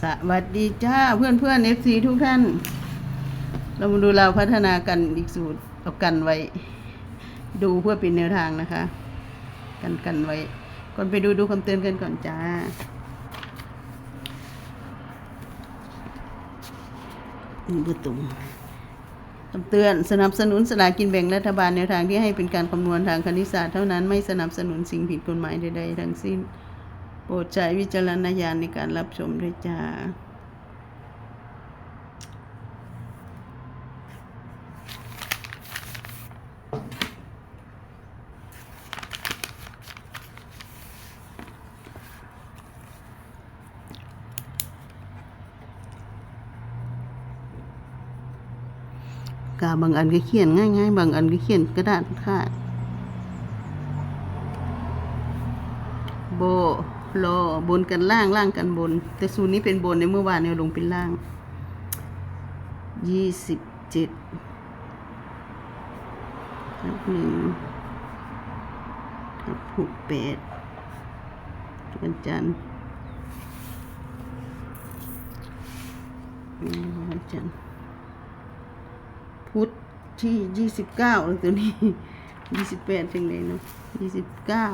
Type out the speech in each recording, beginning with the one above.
สวัสดีจ้าเพื่อนเพื่อนเอฟซีทุกท่าน เรามาดูเราพัฒนากันอีกสูตรเอากันไว้ ดูเพื่อเป็นแนวทางนะคะ กันกันไว้ ก่อนไปดูดูคำเตือนกันก่อนจ้า นี่เบอร์ตุงคำเตือนสนับสนุนสลากกินแบ่งรัฐบาลแนวทางที่ให้เป็นการคำนวณทางคณิตศาสตร์เท่านั้นไม่สนับสนุนสิ่งผิดกฎหมายใดๆทั้งสิ้น โปรดใช้วิจารณญาณในการรับชมด้วยจ้ากาบางอันก็เขียนง่ายๆ บางอันก็เขียนกระดาษขาดโบ โลบนกันล่างล่างกันบน แต่สูตรนี้เป็นบนในเมื่อวานเนี่ยลงเป็นล่างยี่สิบเจ็ดทับหนึ่งทับหกแปดวันจันทร์วันจันทร์พุธที่ยี่สิบเก้าตัวนี้ยี่สิบแปดถึงไหนเนาะยี่สิบเก้า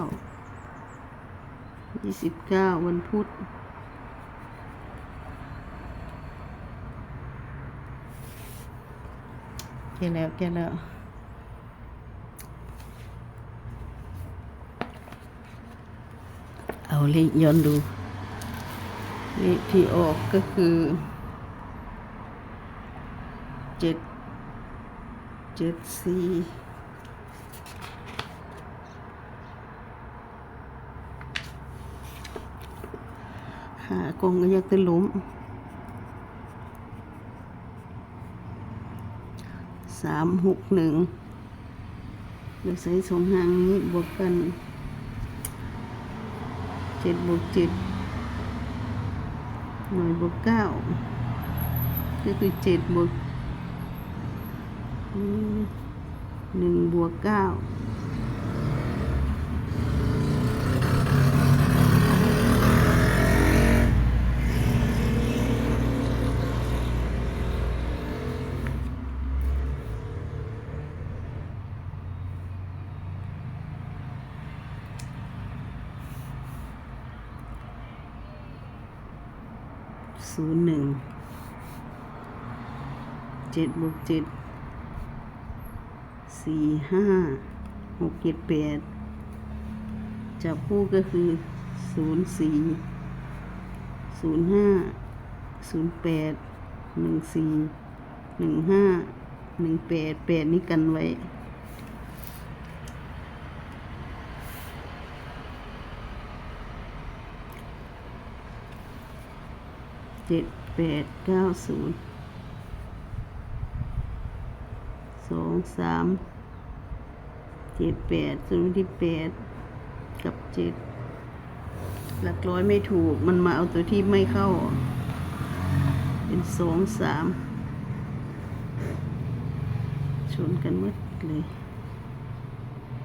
ยี่สิบเก้าวันพุธแค่แล้วแค่แล้วเอาเลขย้อนดูเลขที่ออกก็คือเจ็ดเจ็ดสี่หา กงก็อยากจะล้มสามหกหนึ่งเดี๋ยวใส่สองหางนี้บวกกันเจ็ดบวกเจ็ดหน่วยบวกเก้าก็คือเจ็ดบวกหนึ่งบวกเก้า ศูนย์หนึ่งเจ็ดบวกเจ็ดสี่ห้าหกเจ็ดแปดจับคู่ก็คือศูนย์สี่ศูนย์ห้าศูนย์แปดหนึ่งสี่หนึ่งห้าหนึ่งแปดแปดนี้กันไว้ เจ็ดแปดเก้าศูนย์สองสามเจ็ดแปดศูนย์ที่แปดกับเจ็ดหลักร้อยไม่ถูกมันมาเอาตัวที่ไม่เข้า เป็นสองสามชนกันหมดเลย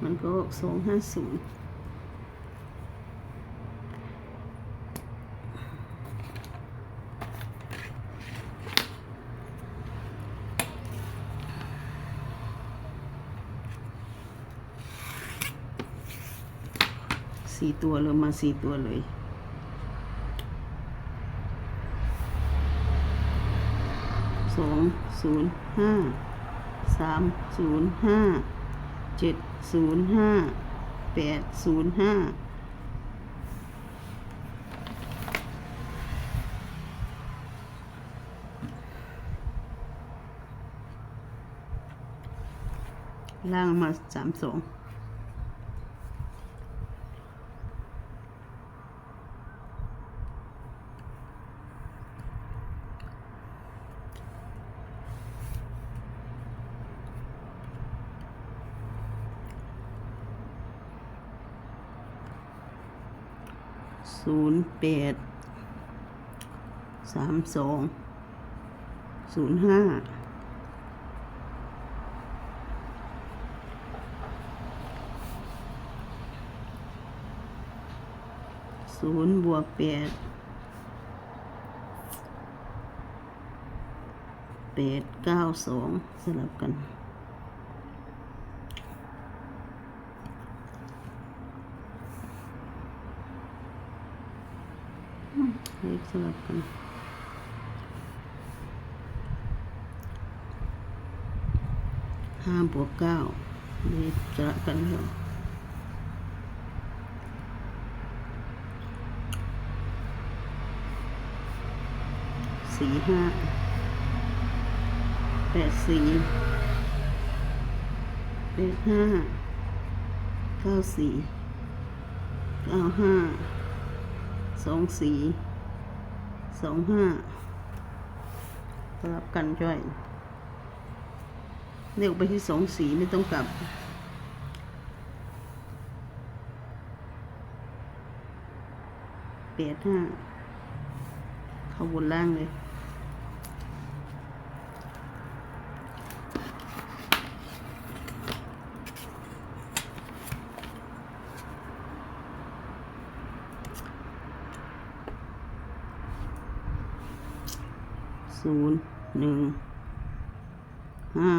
มันก็สองห้าศูนย์ สี่ตัวเลยมาสี่ตัวเลย สองศูนย์ห้าสามศูนย์ห้าเจ็ดศูนย์ห้าแปดศูนย์ห้าล่างมาสามสอง ศูนย์แปดสามสองศูนย์ห้าศูนย์บวกแปดแปดเก้าสองสลับกัน เลขสลับกันห้าบวกเก้าเลขสลับกันครับสี่ห้าแปดสี่แปดห้าเก้าสี่เก้าห้าสองสี่ สองห้าสลับกันจ้อยเรียวไปที่สองสีไม่ต้องกลับแปดห้าเข้าบนล่างเลย ศูนย์หนึ่งห้า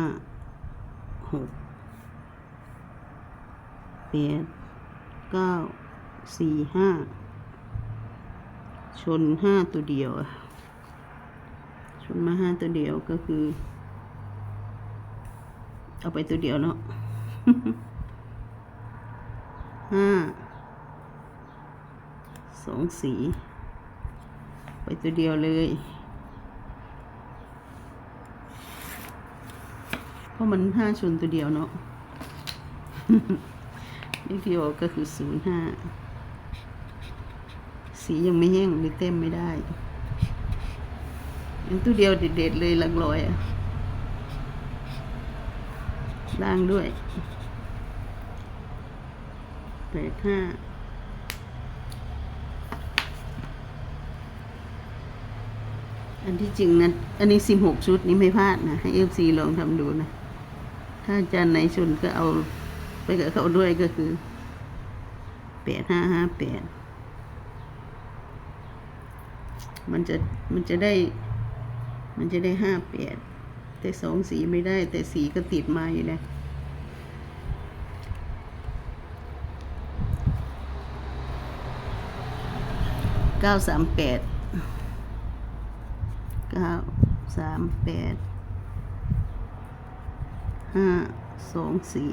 หกแปดเก้าสี่ห้าชนห้าตัวเดียวชนมาห้าตัวเดียวก็คือ เอาไปตัวเดียวเนาะห้าสองสี ไปตัวเดียวเลย เพ ราะมันห้าชนตัวเดียวเนาะนี่ที่ออกก็คือศูนย์ห้าสียังไม่แห้งเลยเต็มไม่ได้ยังตัวเดียวเด็ดๆเลยหลักร้อยอะล่างด้วยแปดห้าอันที่จริงนะอันนี้สิบหกชุดนี้ไม่พลาดนะ ให้เอฟซีลองทำดูนะ ถ้าอาจารย์ไหนชนก็เอาไปกับเขาด้วยก็คือแปดห้าห้าแปดมันจะมันจะได้ มันจะได้ห้าแปดแต่สองสีไม่ได้ แต่สีก็ติดมาอยู่นะเก้าสามแปดเก้าสามแปด ห้าสองสี่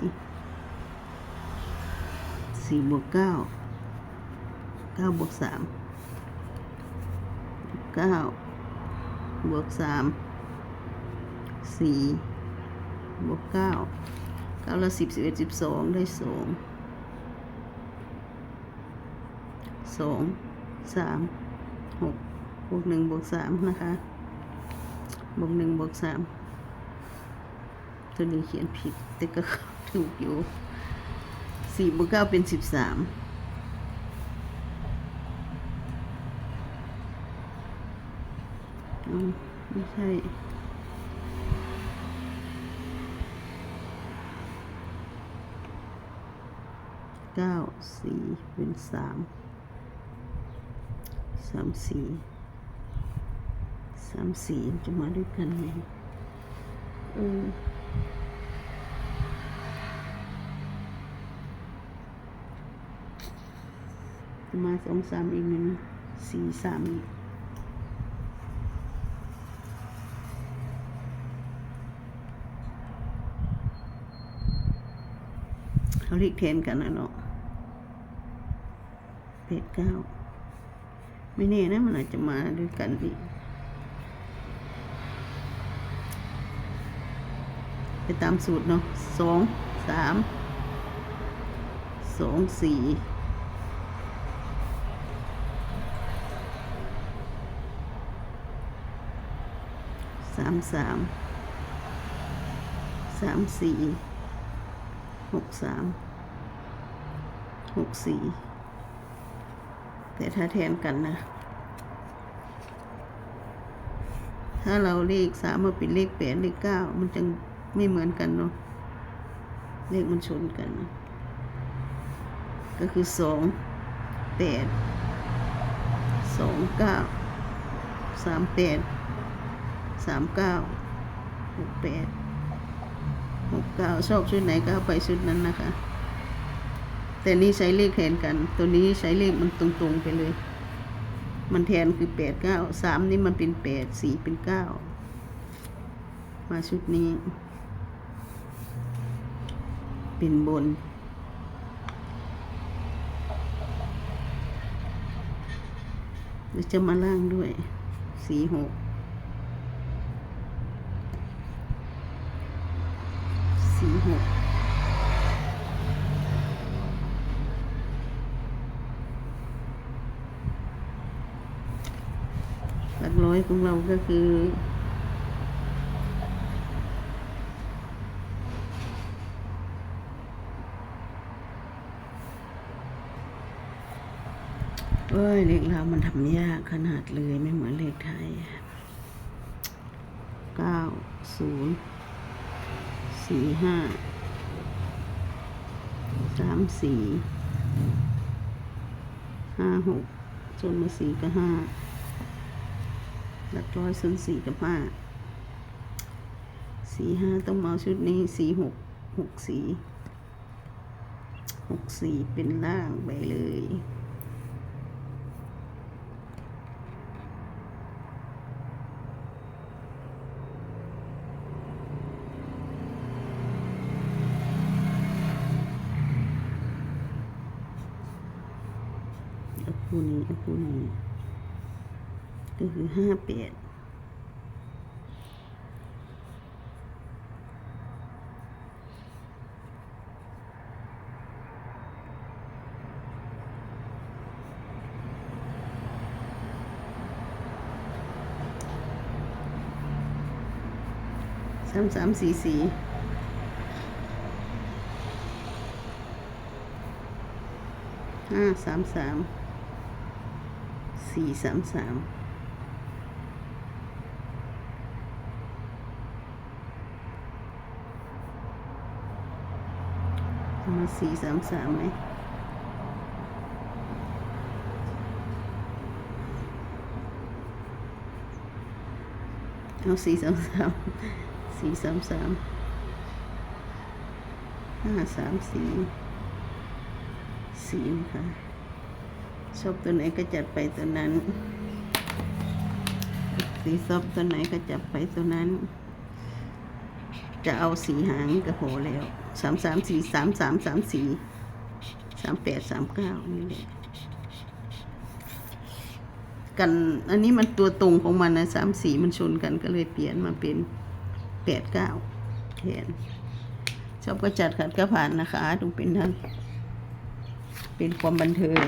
สี่บวกเก้าเก้าบวกสามเก้าบวกสามสี่บวกเก้าเก้าละสิบสิบเอ็ดสิบสองได้สองสองสามหกบวกหนึ่งบวกสามนะคะบวกหนึ่งบวกสาม ตัวนี้เขียนผิด แต่ก็ถูกอยู่สี่บวกเก้าเป็นสิบสามอืมไม่ใช่เก้าสี่เป็นสามสามสี่สามสี่จะมาด้วยกันไหมเออ มาสองสามอีกหนึ่งสี่สามอีกเขาเรียกแทนกันนะเนาะแปดเก้าไม่แน่นะมันอาจจะมาด้วยกันอีกไปตามสูตรเนาะสองสามสองสี่ สามสามสามสี่หกสามหกสี่แต่ถ้าแทนกันนะ ถ้าเราเลขสามมาเป็นเลขแปดเลขเก้ามันจะไม่เหมือนกันเนาะเลขมันชนกันนะก็คือสองแปดสองเก้าสามแปด สามเก้าหกแปดหกเก้าชอบชุดไหนก็เอาไปชุดนั้นนะคะ แต่นี่ใช้เลขแทนกัน ตัวนี้ใช้เลขมันตรงๆไปเลย มันแทนคือแปดเก้าสามนี่มันเป็นแปดสี่เป็นเก้ามาชุดนี้ เป็นบนจะมาล่างด้วยสี่หก สี่หกหลักร้อยของเราก็คือเอ้ยเลขเราวมันทำยากขนาดเลยไม่เหมือนเลขไทยเก้าศูนย์ สี่ห้าสามสี่ห้าหกส่วนมาสี่กับห้าหลักร้อยส่วนสี่กับห้าสี่ห้าต้องมาเอาชุดนี้สี่หกหกสี่หกสี่เป็นล่างไปเลย เอา คู่นี้เอาคู่นี้ก็คือห้าแปดสามสามสี่สี่ห้าสามสาม สี่สามสามมาสี่สามสามไหมเอาสี่สามสามสี่สามสามห้าสามสี่สี่นะคะ ชอบตัวไหนก็จัดไปตัวนั้น สีซอบตัวไหนก็จับไปตัวนั้น จะเอาสีหางก็โหแล้วสามสามสี่สามสามสามสี่สามแปดสามเก้านี่แหละกัน อันนี้มันตัวตรงของมันนะสามสีมันชนกันก็เลยเปลี่ยนมาเป็นแปดเก้าแทนชอบก็จัดขัดก็ผ่านนะคะต้องเป็นท่านเป็นความบันเทิง